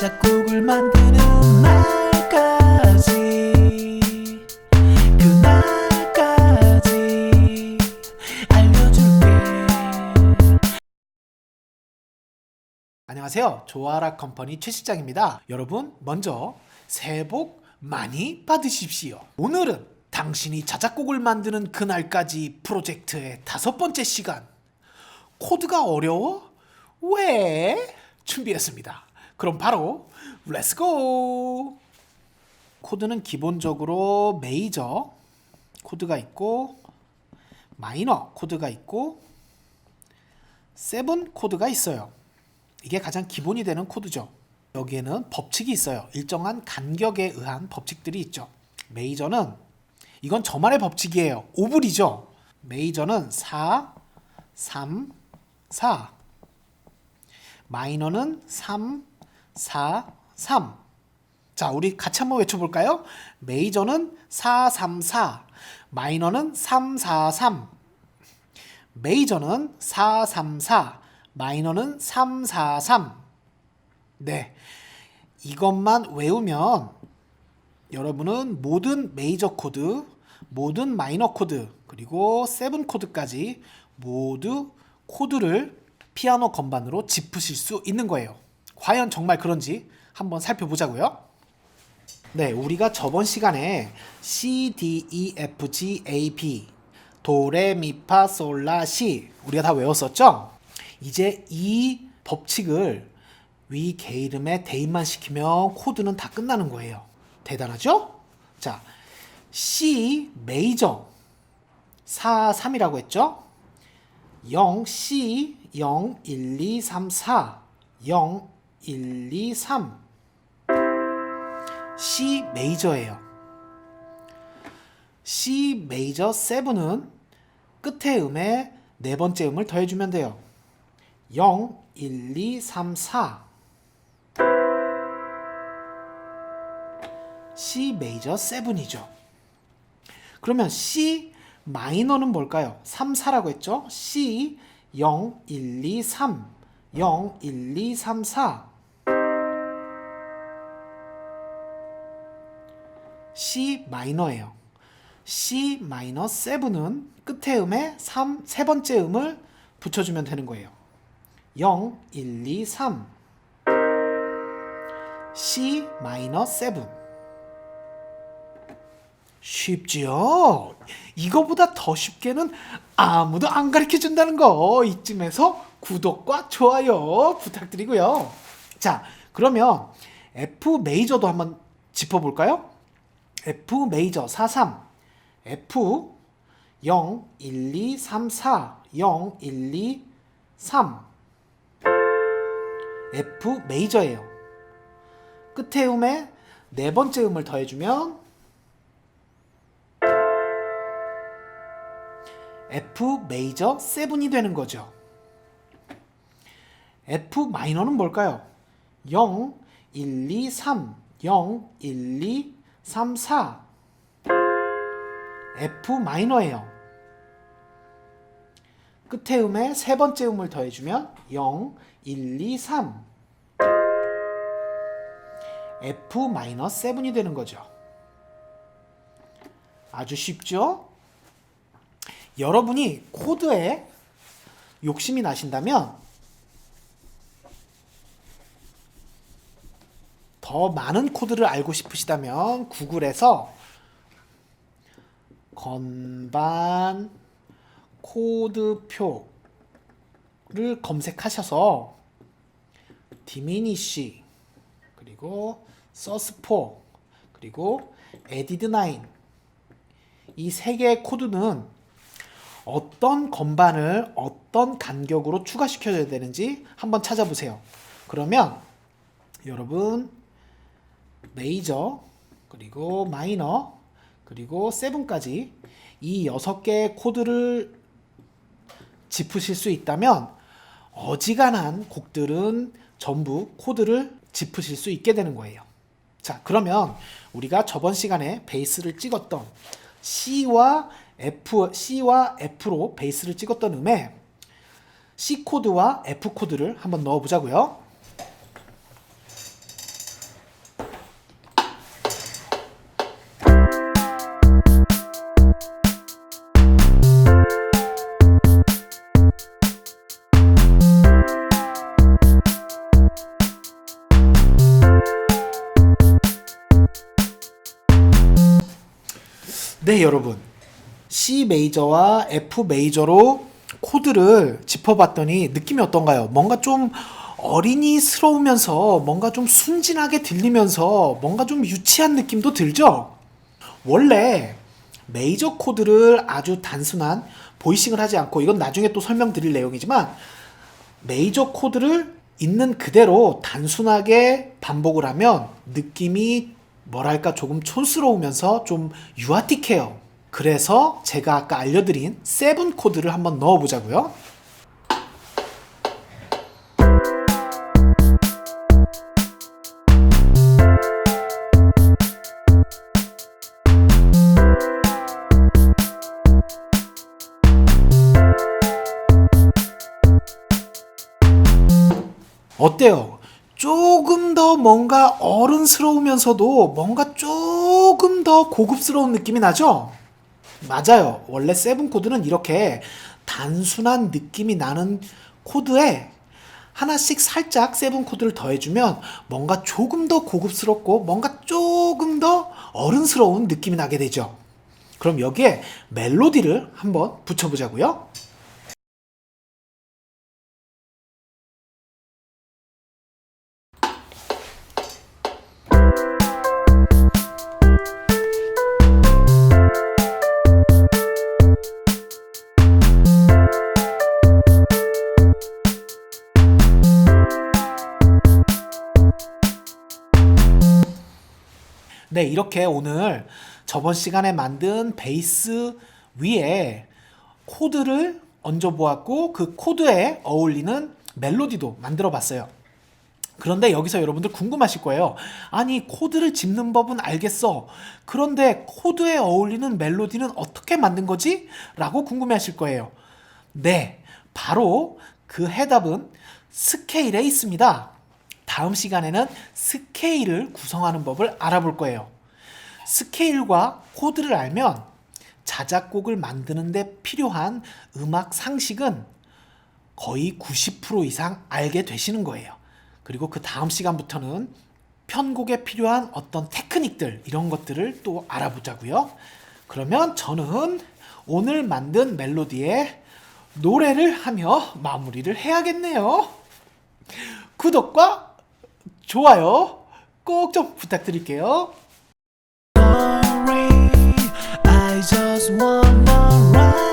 자작곡을 만드는 날까지 그날까지 알려줄게 안녕하세요 조아라 컴퍼니 최 실장입니다 여러분 먼저 새해 복 많이 받으십시오 오늘은 당신이 자작곡을 만드는 그날까지 프로젝트의 다섯 번째 시간 코드가 어려워? 왜? 준비했습니다. 그럼 바로 렛츠고! 코드는 기본적으로 메이저 코드가 있고 마이너 코드가 있고 세븐 코드가 있어요. 이게 가장 기본이 되는 코드죠. 여기에는 법칙이 있어요. 일정한 간격에 의한 법칙들이 있죠. 메이저는 이건 저만의 법칙이에요. 오블이죠. 메이저는 4, 3, 4. 마이너는 3, 4, 3. 자, 우리 같이 한번 외쳐볼까요? 메이저는 4, 3, 4. 마이너는 3, 4, 3. 메이저는 4, 3, 4. 마이너는 3, 4, 3. 네. 이것만 외우면 여러분은 모든 메이저 코드, 모든 마이너 코드, 그리고 세븐 코드까지 모두 코드를 피아노 건반으로 짚으실 수 있는 거예요. 과연 정말 그런지 한번 살펴보자고요. 네, 우리가 저번 시간에 C, D, E, F, G, A, B 도레미파솔라시 우리가 다 외웠었죠? 이제 이 법칙을 위 게이름에 대입만 시키면 코드는 다 끝나는 거예요. 대단하죠? 자, C 메이저 4, 3이라고 했죠? 0, C 0, 1, 2, 3, 4 0, 1, 2, 3 C 메이저예요. C 메이저 7은 끝에 음에 네 번째 음을 더해주면 돼요. 0, 1, 2, 3, 4 C 메이저 7이죠. 그러면 C 마이너는 뭘까요? 3, 4라고 했죠? C 0, 1, 2, 3 0, 1, 2, 3, 4 C 마이너예요. C 마이너 7은 끝에 음에 3, 세 번째 음을 붙여주면 되는 거예요. 0, 1, 2, 3 C 마이너 7 쉽지요? 이거보다 더 쉽게는 아무도 안 가르쳐 준다는 거 이쯤에서 구독과 좋아요 부탁드리고요. 자, 그러면 F 메이저도 한번 짚어볼까요? F 메이저 43 F 0 1 2 3 4 0 1 2 3 F 메이저예요. 끝에 음에 네 번째 음을 더해주면 F 메이저 7이 되는 거죠. F 마이너는 뭘까요? 0, 1, 2, 3, 0, 1, 2, 3, 4 F 마이너예요. 끝에 음에 세 번째 음을 더해주면 0, 1, 2, 3 F 마이너 7이 되는 거죠. 아주 쉽죠? 여러분이 코드에 욕심이 나신다면 더 많은 코드를 알고 싶으시다면 구글에서 건반 코드표를 검색하셔서 디미니시 그리고 서스포 그리고 에디드9 이 세 개의 코드는 어떤 건반을 어떤 간격으로 추가시켜줘야 되는지 한번 찾아보세요. 그러면 여러분 메이저 그리고 마이너 그리고 세븐까지 이 여섯 개의 코드를 짚으실 수 있다면 어지간한 곡들은 전부 코드를 짚으실 수 있게 되는 거예요. 자, 그러면 우리가 저번 시간에 베이스를 찍었던 C와 F, C와 F로 베이스를 찍었던 음에 C 코드와 F 코드를 한번 넣어 보자고요. 네, 여러분. C 메이저와 F 메이저로 코드를 짚어봤더니 느낌이 어떤가요? 뭔가 좀 어린이스러우면서 뭔가 좀 순진하게 들리면서 뭔가 좀 유치한 느낌도 들죠? 원래 메이저 코드를 아주 단순한 보이싱을 하지 않고 이건 나중에 또 설명드릴 내용이지만 메이저 코드를 있는 그대로 단순하게 반복을 하면 느낌이 뭐랄까 조금 촌스러우면서 좀 유아틱해요. 그래서 제가 아까 알려드린 세븐 코드를 한번 넣어보자고요. 어때요? 조금 더 뭔가 어른스러우면서도 뭔가 조금 더 고급스러운 느낌이 나죠? 맞아요. 원래 세븐 코드는 이렇게 단순한 느낌이 나는 코드에 하나씩 살짝 세븐 코드를 더해주면 뭔가 조금 더 고급스럽고 뭔가 조금 더 어른스러운 느낌이 나게 되죠. 그럼 여기에 멜로디를 한번 붙여보자고요. 네, 이렇게 오늘 저번 시간에 만든 베이스 위에 코드를 얹어 보았고 그 코드에 어울리는 멜로디도 만들어 봤어요. 그런데 여기서 여러분들 궁금하실 거예요. 아니, 코드를 짚는 법은 알겠어. 그런데 코드에 어울리는 멜로디는 어떻게 만든 거지? 라고 궁금해 하실 거예요. 네, 바로 그 해답은 스케일에 있습니다. 다음 시간에는 스케일을 구성하는 법을 알아볼 거예요. 스케일과 코드를 알면 자작곡을 만드는데 필요한 음악 상식은 거의 90% 이상 알게 되시는 거예요. 그리고 그 다음 시간부터는 편곡에 필요한 어떤 테크닉들 이런 것들을 또 알아보자고요. 그러면 저는 오늘 만든 멜로디에 노래를 하며 마무리를 해야겠네요. 구독과 좋아요 꼭 좀 부탁드릴게요. Just wanna ride